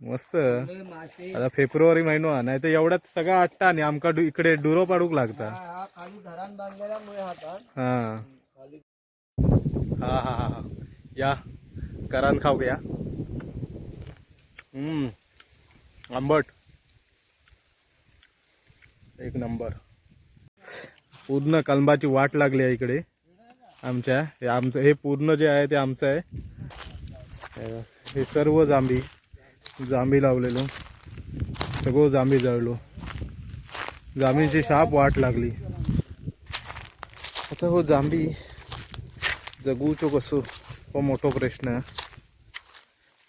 मस्त. आता फेब्रुवारी महिनो नाही तर एवढ्यात सगळं आटता आणि आमका इकडे डुरो पाडूक लागता. हा हा हा हा. हा हा हा या करान खाऊ या हम्म. आंबट. एक नंबर. पूर्ण कलंबाची वाट लागली आहे इकडे. आमच्या हे आमचं हे पूर्ण जे आहे ते आमचं आहे. हे सर्व जांभी. जांबी लावलेलो. सगळं जांभी जळलो. जांभीची शाप वाट लागली. आता हो जांभी जगूचो कसो? हो मोठो प्रश्न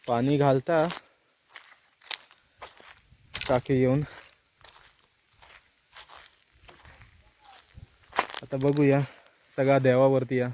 पाणी घालता टाकी येऊन. आता बघूया. सगळा देवावरती या.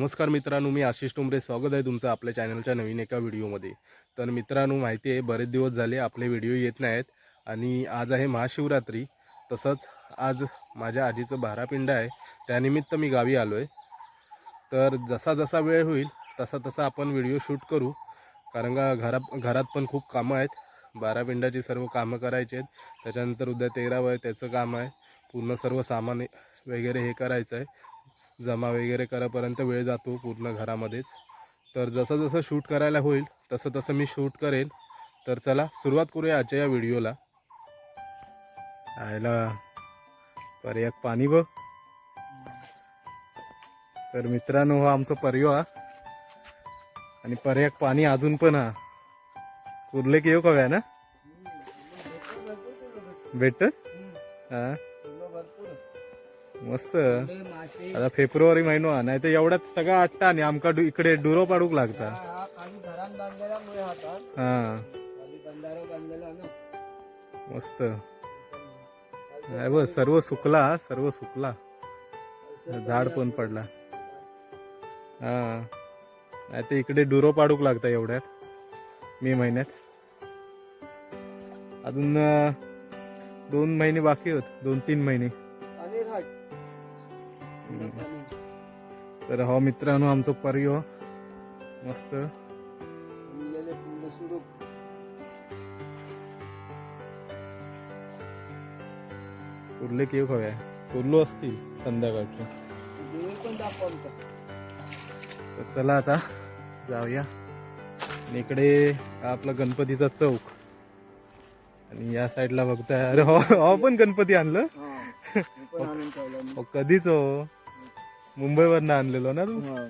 नमस्कार मित्रांनो मी आशिष टुमरे स्वागत आहे तुमचं आपल्या चॅनलच्या नवीन एका व्हिडिओमध्ये. तर मित्रांनो माहिती आहे बरेच दिवस झाले आपले व्हिडिओ येत नाहीत आणि आज आहे महाशिवरात्री. तसंच आज माझ्या आजीचं बारापिंड आहे. त्यानिमित्त मी गावी आलो आहे तर जसा जसा वेळ होईल तसा तसा आपण व्हिडिओ शूट करू. कारण का घरात घरात पण खूप कामं आहेत. बारापिंडाची सर्व कामं करायची आहेत. त्याच्यानंतर उद्या तेरावं आहे त्याचं काम आहे. पूर्ण सर्व सामान वगैरे हे करायचं आहे. जमा वगैरे करापर्यंत वेळ जातो पूर्ण घरामध्येच. तर जसं जसं शूट करायला होईल तसं तसं मी शूट करेन. तर चला सुरुवात करूया आजच्या या व्हिडिओला. आयला पर्याक पाणी बघ तर मित्रांनो हा आमचा पर्यो हा. आणि पर्याक पाणी अजून पण हा. कुर्ले की येऊ का ना? भेट हा. मस्त. आता फेब्रुवारी महिनो नाही तर एवढ्यात सगळं आटता आणि आमका इकडे डुरो पाडूक लागता. हा मस्त. नाही बघ सर्व सुकला सर्व सुकला. झाड पण पडला. हा. नाही तर इकडे डुरो पाडूक लागता एवढ्यात मे महिन्यात. अजून दोन महिने बाकी होत दोन तीन महिने. तर हा मित्रांनो आमचं पर्यो. मस्त. उरले की खाऊया उरलो असतील संध्याकाळचे. तर चला आता जाऊया. इकडे हा आपला गणपतीचा चौक. आणि या साईडला बघताय. अरे हो हो पण गणपती आणलं? हा हे. हो कधीच हो. मुंबईवरनं आणलेलो ना तू? हा.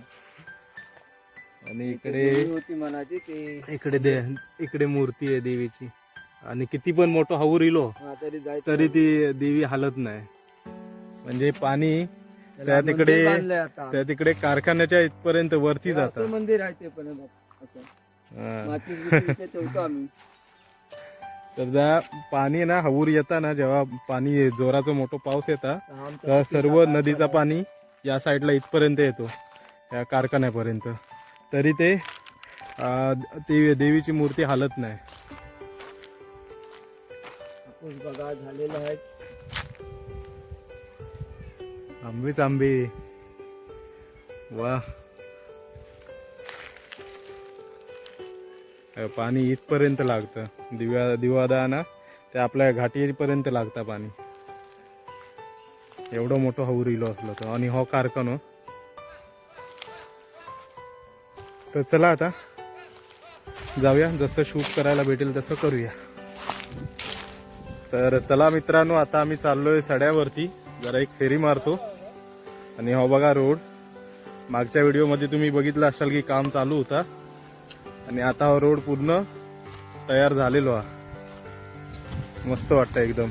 आणि इकडे होती मनाची ते इकडे दे इकडे मूर्ती आहे देवीची. आणि किती पण मोठं हाऊर इलो तरी जायचं तरी ती देवी हालत नाही. म्हणजे पाणी त्या तिकडे- त्या तिकडे कारखान्याच्या इथपर्यंत वरती असं जातात मंदिर आहे ते पण ठेवतो आम्ही. तर पाणी ना हवूर येता ना जेव्हा पाणी जोराचा मोठा पाऊस येता तर सर्व नदीचा पाणी या साईडला इथपर्यंत येतो या कारखान्यापर्यंत. तरी ते ती देवीची मूर्ती हालत नाही. बघा झालेला आहे. आंबीच आंबे. वा पाणी इथपर्यंत लागतं. दिव्या दिवादा ना ते आपल्या घाटीपर्यंत लागतं पाणी. एवढं मोठं हौर इलो असलं तर. आणि हो कारखानो. तर चला आता. जाऊया. जसं शूट करायला भेटेल तसं करूया. तर चला मित्रांनो आता आम्ही चाललोय सड्यावरती. जरा एक फेरी मारतो. आणि हो बघा रोड. मागच्या व्हिडिओमध्ये तुम्ही बघितलं असाल की काम चालू होता. आणि आता हा रोड पूर्ण तयार झालेलो हा मस्त वाटतं एकदम.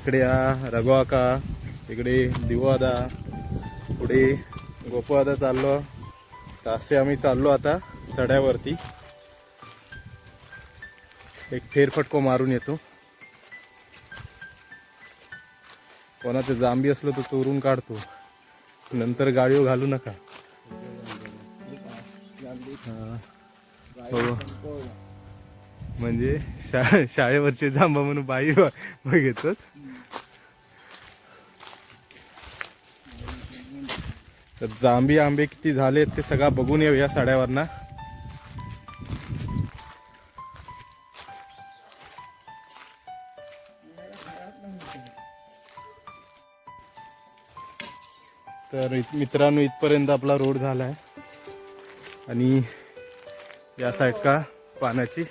इकडे हा रघुआका इकडे दिवादा पुढे गोपवादा चाललो. तर असे आम्ही चाललो आता सड्यावरती. एक फेरफटको मारून येतो. कोणाचं जांबी असलं तर चोरून काढतो. नंतर गाडीवर घालू नका. हो. म्हणजे शा शाळेवरचे जांबा म्हणून बाई ब- तर जांबी आंबे किती झाले ते सगळं बघून येऊ या साड्यावरनं. तर मित्रांनो इथपर्यंत आपला रोड झाला आहे आणि या साईड का पाण्याची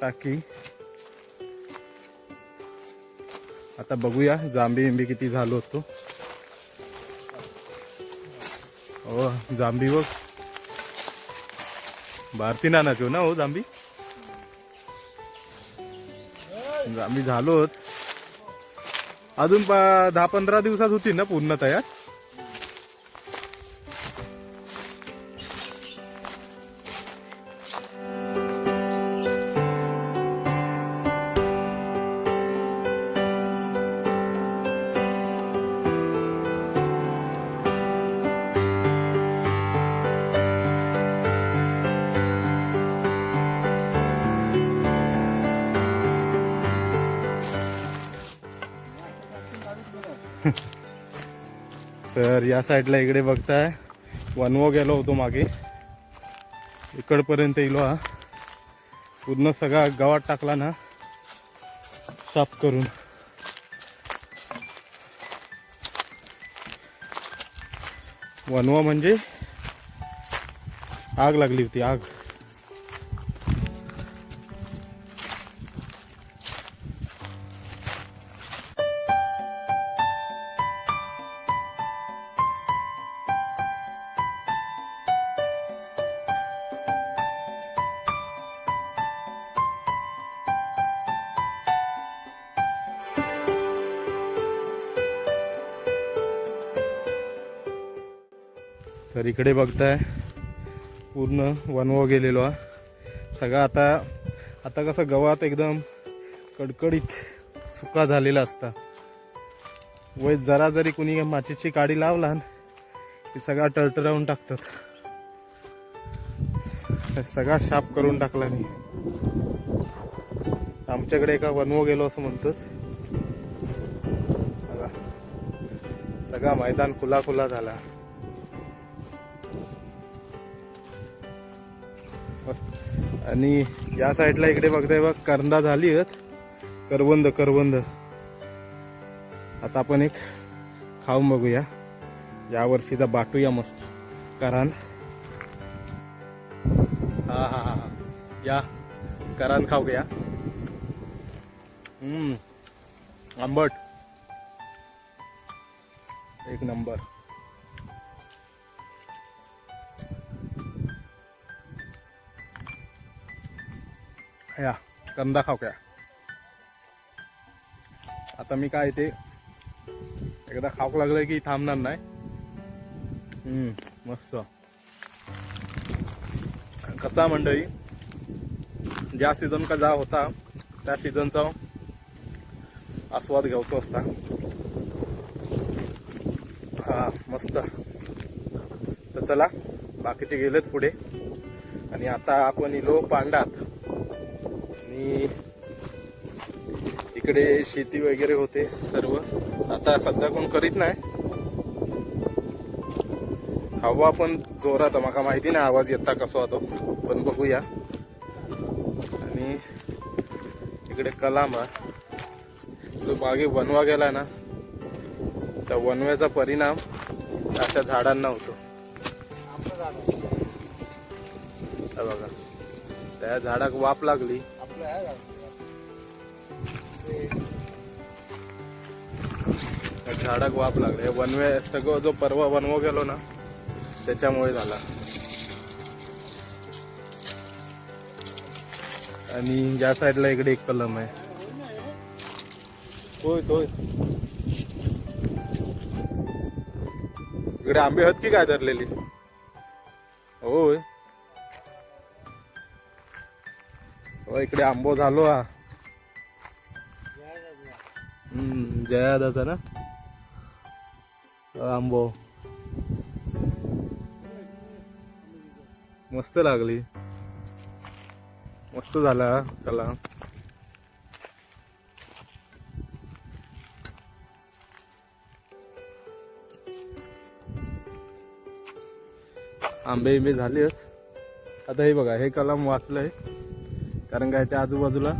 टाकी. आता बघूया जांबी बिंबी किती झालो होतो. हो जांभी बघ. भारती नानाचो ना हो जांभी? जांबी झालो अजून दहा पंधरा दिवसात होती ना पूर्ण तयार तर या साईडला इकडे बघताय. वनवो गेलो होतो मागे. इकडपर्यंत येलो हा. पूर्ण सगळा गावात टाकला ना. साफ करून. वनवा म्हणजे आग लागली होती आग. इकडे बघताय. पूर्ण वनवा गेलेलो हा. सगळं आता आता कसं गवात एकदम कडकडीत सुका झालेला असता. वय जरा जरी कुणी माचीची काडी लावला की सगळा टरटरावून टाकतात. सगळा शाप करून टाकला मी. आमच्याकडे एका वनवो गेलो असं म्हणतात. सगळा मैदान खुला खुला झाला. आणि या साईडला इकडे बघताय बघ करंदा झाली आहेत. करवंद करवंद. आता आपण एक खाऊन बघूया. या वर्षीचा बाटूया मस्त. करान. हा हा हा या. करान खाऊ घ्या आंबट. एक नंबर. या कंदा खाऊ आता मी काय ते एकदा खाऊक लागलं की थांबणार नाही. मस्त. कसा मंडळी ज्या सीझन का जा होता त्या सीझनचा आस्वाद घ्यायचा असता. हा मस्त. तर चला बाकीचे गेलेत पुढे. आणि आता आपण इलो पांडात. आणि इकडे शेती वगैरे होते सर्व. आता सध्या कोण करीत नाही. हवा पण जोरात माका माहिती नाही आवाज येता कसो आता पण बघूया. आणि इकडे कलाम जो मागे वनवा गेला ना त्या वनव्याचा परिणाम अशा झाडांना होतो. बघा. त्या झाडाक वाप लागली. झाडाक वाप लागले. वनवे सगळं जो परवा वनवो गेलो ना त्याच्यामुळे झाला. आणि या साईडला इकडे एक कलम आहे. होय होय. इकडे आंबे हत की काय धरलेली? होय. इकडे आंबो झालो हा. जयादाचा ना? आंबो. मस्त लागली. मस्त झाला चला. आंबे इंबे झाले आता हे बघा हे कलम वाचलंय. कारण का याच्या आजूबाजूला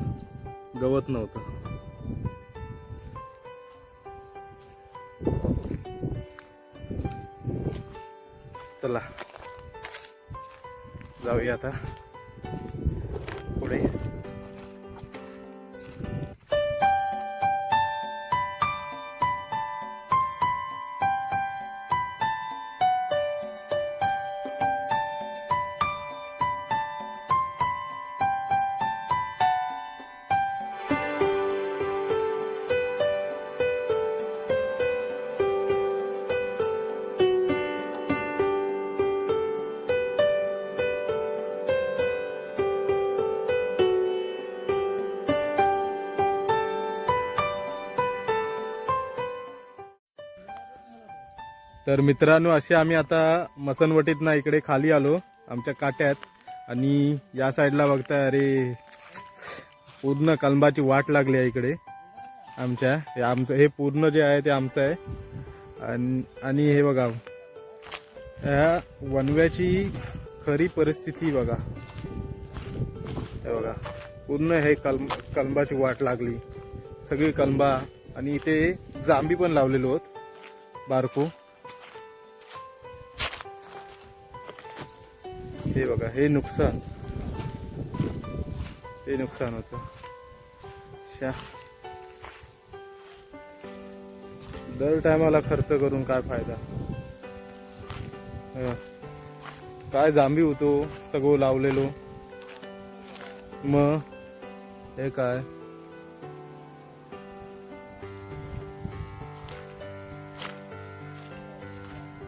गवत नव्हतं. चला. जाऊया आता. पुढे. तर मित्रांनो असे आम्ही आता मसनवटीतनं इकडे खाली आलो आमच्या काट्यात. आणि या साईडला बघताय अरे पूर्ण कलंबाची वाट लागली आहे इकडे. आमच्या हे आमचं हे पूर्ण जे आहे ते आमचं आहे. आणि आणि हे बघा ह्या वनव्याची खरी परिस्थिती बघा. हे बघा पूर्ण हे कलम कलंबाची वाट लागली. सगळी कलंबा आणि इथे जांबी पण लावलेलो होत बारको. हे बघा हे नुकसान. हे नुकसान होतं. शा दर टायमाला खर्च करून काय फायदा? काय जांभी होतो सगळं लावलेलो. मग? हे काय?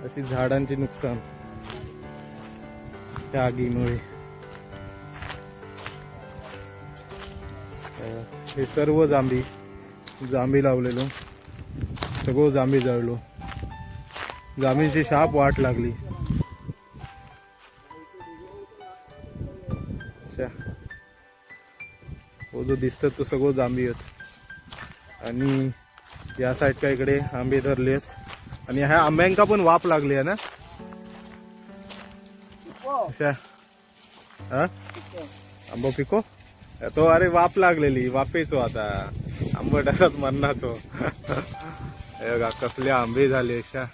अशी झाडांची नुकसान. त्या आगीमुळे अं, हे सर्व जांभी जांभी लावलेलो. सगळं जांभी जळलो. जांभीची शाप वाट लागली. हो जो दिसतात तो सगळं जांभी आहेत. आणि या साईड का इकडे आंबे धरले आहेत आणि ह्या आंब्यांका पण वाप लागली आहे ना? अशा हा? आंबो पिको? तो अरे वाप लागलेली वापेचो आता. आंबट असाच मरणाचो. बघा कसले आंबे झाले अशा.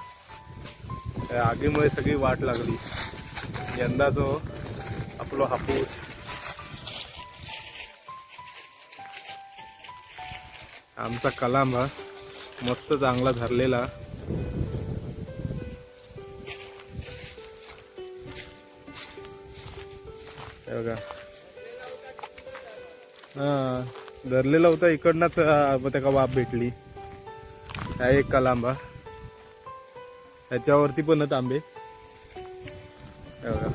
आगीमुळे सगळी वाट लागली. यंदा जो आपलो हापूस. आमचा कलाम हा मस्त चांगला धरलेला. हे बघा. हा धरलेला होता इकडनंच त्याका वाप भेटली. हा एक कलांबा. ह्याच्यावरती पण तांबे. आंबे हे बघा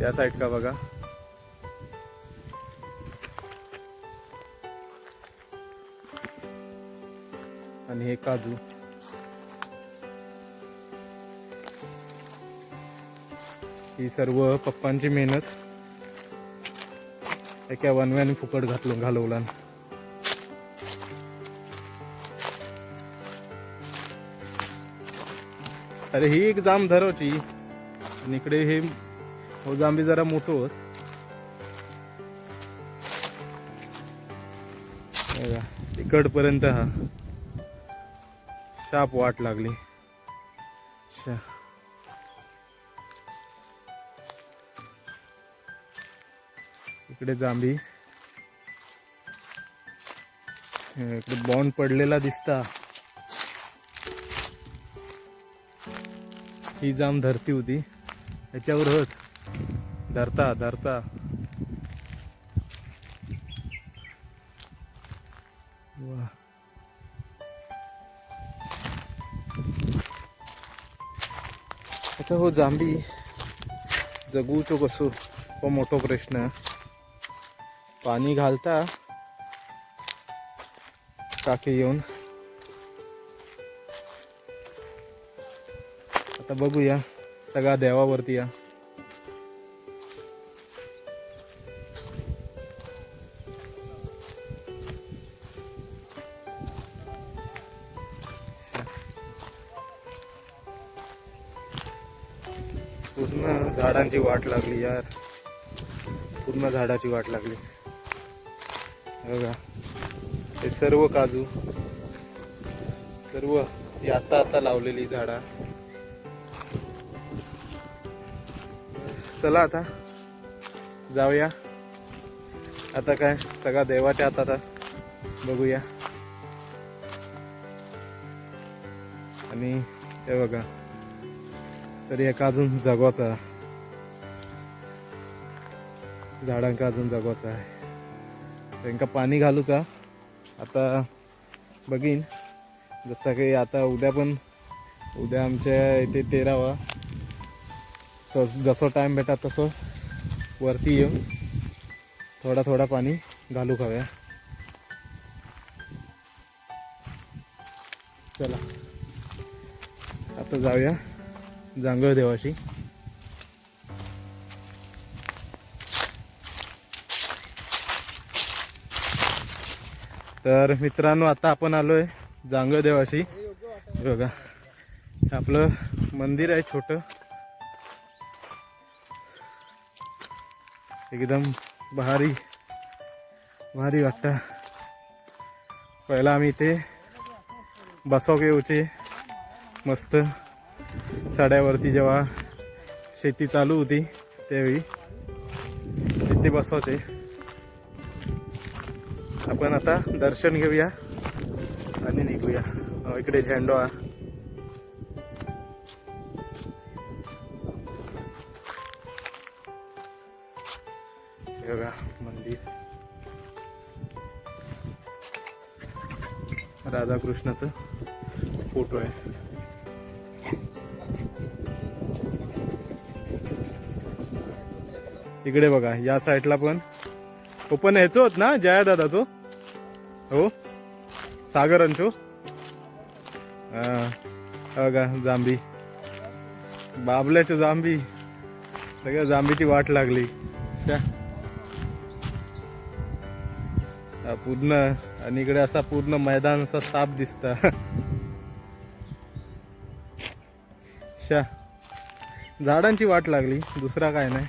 या साईड का बघा. आणि हे काजू. ही सर्व पप्पांची मेहनत. एका वनव्याने फुकट घातलं घालवला. अरे ही एक जाम धरवची आणि इकडे हे हो जांबी जरा मोठं होत. इकडपर्यंत हा शाप वाट लागली. शा इकडे जांभी. इकडे बॉन्ड पडलेला दिसता. ही जाम धरती होती. याच्यावर होत. धरता धरता. वा आता हो जांभी. जगूचो कसो. हो मोठो प्रश्न. पाणी घालता. काकी येऊन आता बघूया सगळ्या देवावरती या. पूर्ण झाडांची वाट लागली यार. पूर्ण झाडाची वाट लागली. बघा. हे सर्व काजू. सर्व ही आता आता लावलेली झाडा. चला आता. जाऊया. आता काय? सगळा देवाच्या हातात आता बघूया. आणि हे बघा. तरी एका अजून जगवाचा झाडांका अजून जगवाचा आहे. त्यांका पाणी घालूचा आता बघीन. जसं काही आता उद्या पण उद्या आमच्या इथे तेरावा. तस जसं टाईम भेटा तसं वरती येऊ. थोडा थोडा पाणी घालू खाव्या चला. आता जाऊया जांगळ देवाशी तर मित्रांनो आता आपण आलोय आहे देवाशी बघा आपलं मंदिर आहे छोट. एकदम भारी भारी वाटतं. पहिला आम्ही इथे बसव येऊचे. मस्त साड्यावरती जेव्हा शेती चालू होती त्यावेळी इथे बसवायचे. आपण आता दर्शन घेऊया आणि निघूया. इकडे झेंडो हा. बघा मंदिर. राधाकृष्णाचं फोटो आहे. इकडे बघा या साईडला पण ओपन ह्याचं होत ना जया दादाचो? हो? सागरांचो हा. हा बघा जांबी बाबल्याच्या जांबी सगळ्या जांबीची वाट लागली. शा. हा, पूर्ण आणि इकडे असा पूर्ण मैदान असा साप दिसता. शा. झाडांची वाट लागली दुसरा काय नाही.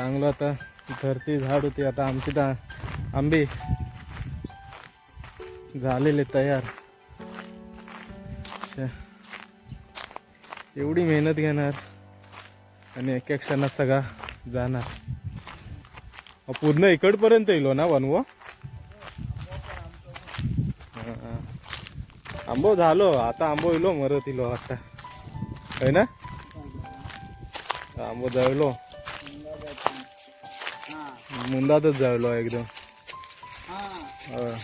चांगलं आता. धरती झाड होती. आता आमची तर आंबे झालेले तयार. एवढी मेहनत घेणार आणि एक एक क्षणात सगळा जाणार. पूर्ण इकडपर्यंत येलो ना वनव? आंबो झालो. आता आंबो येलो मरत इलो आता. है ना? आंबो जळलो. मुंदातच जायलो एकदम. हा.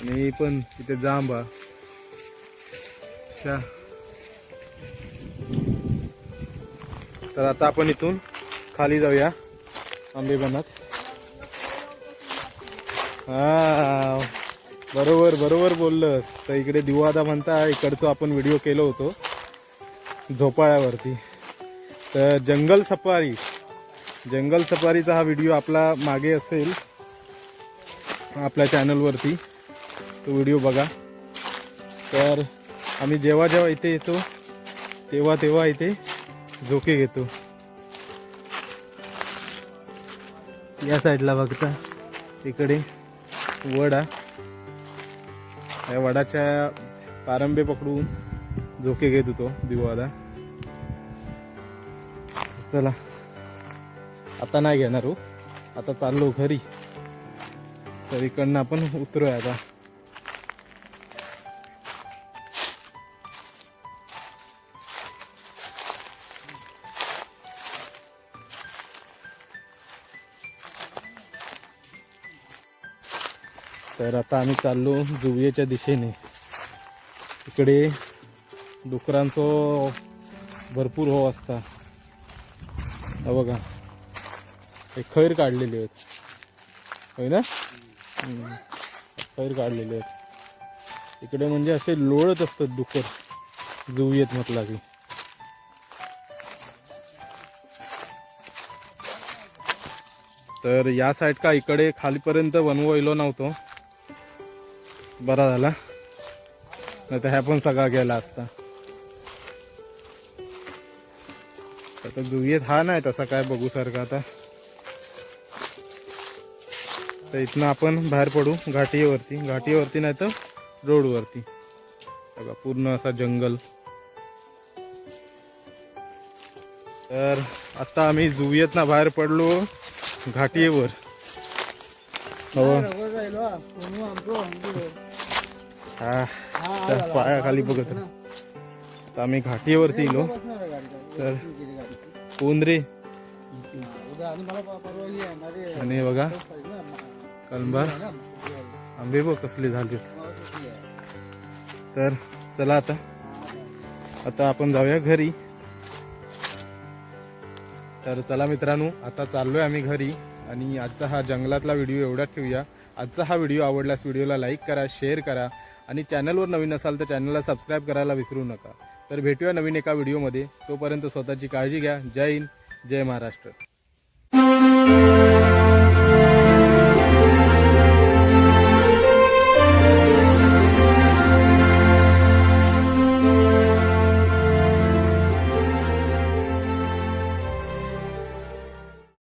आणि पण तिथे जांबा. तर आता आपण इथून खाली जाऊया आंबे बनत. हा. बरोबर बरोबर बोललंस. तर इकडे दिवादा म्हणता इकडचं आपण व्हिडिओ केलो होतो. झोपाळ्यावरती. तर जंगल सफारी. जंगल सफारीचा हा व्हिडिओ आपला मागे असेल आपल्या चॅनलवरती. तो व्हिडिओ बघा. तर आम्ही जेव्हा जेव्हा इथे येतो तेव्हा तेव्हा इथे झोके घेतो. या साईडला बघता इकडे वडा. या वडाच्या पारंबे पकडून झोके घेत होतो दिवादा चला. आता नाही घेणार हो. आता चाललो घरी. तर इकडनं आपण उतरूया आता. तर आता आम्ही चाललो जुवियेच्या दिशेने. इकडे डुकरांचो भरपूर हो असता. बघा. हे खैर काढलेले आहेत. होय ना? खैर काढलेले आहेत. इकडे म्हणजे असे लोळत असतात डुकर. जुवियत म्हटला की. तर या साईड का इकडे खालीपर्यंत वनवो नव्हतो. बरा झाला. नाही तर ह्या पण सगळा गेला असता. आता दुयेत हा नाही तसा काय बघू सारखा आता. तर इथनं आपण बाहेर पडू घाटीवरती. घाटीवरती नाही तर रोडवरती. बघा पूर्ण असा जंगल. तर आता आम्ही जुयेत ना बाहेर पडलो घाटीवर. हो. हा पायाखाली बघत तर आता आम्ही घाटीवरती इलो तर कोण रे आणि बघा. कलंबा आंबे बघ कसले झाले तर चला आता. आता आपण जाऊया घरी. तर चला मित्रांनो आता चाललोय आम्ही घरी आणि आजचा हा जंगलातला व्हिडिओ एवढा ठेवूया. आजचा हा व्हिडिओ आवडल्यास व्हिडिओला लाईक करा शेअर करा आणि चॅनलवर नवीन असाल तर चॅनलला सबस्क्राईब करायला विसरू नका. तर भेटूया नवीन एका व्हिडिओमध्ये. तोपर्यंत स्वतःची काळजी घ्या. जय हिंद जय महाराष्ट्र.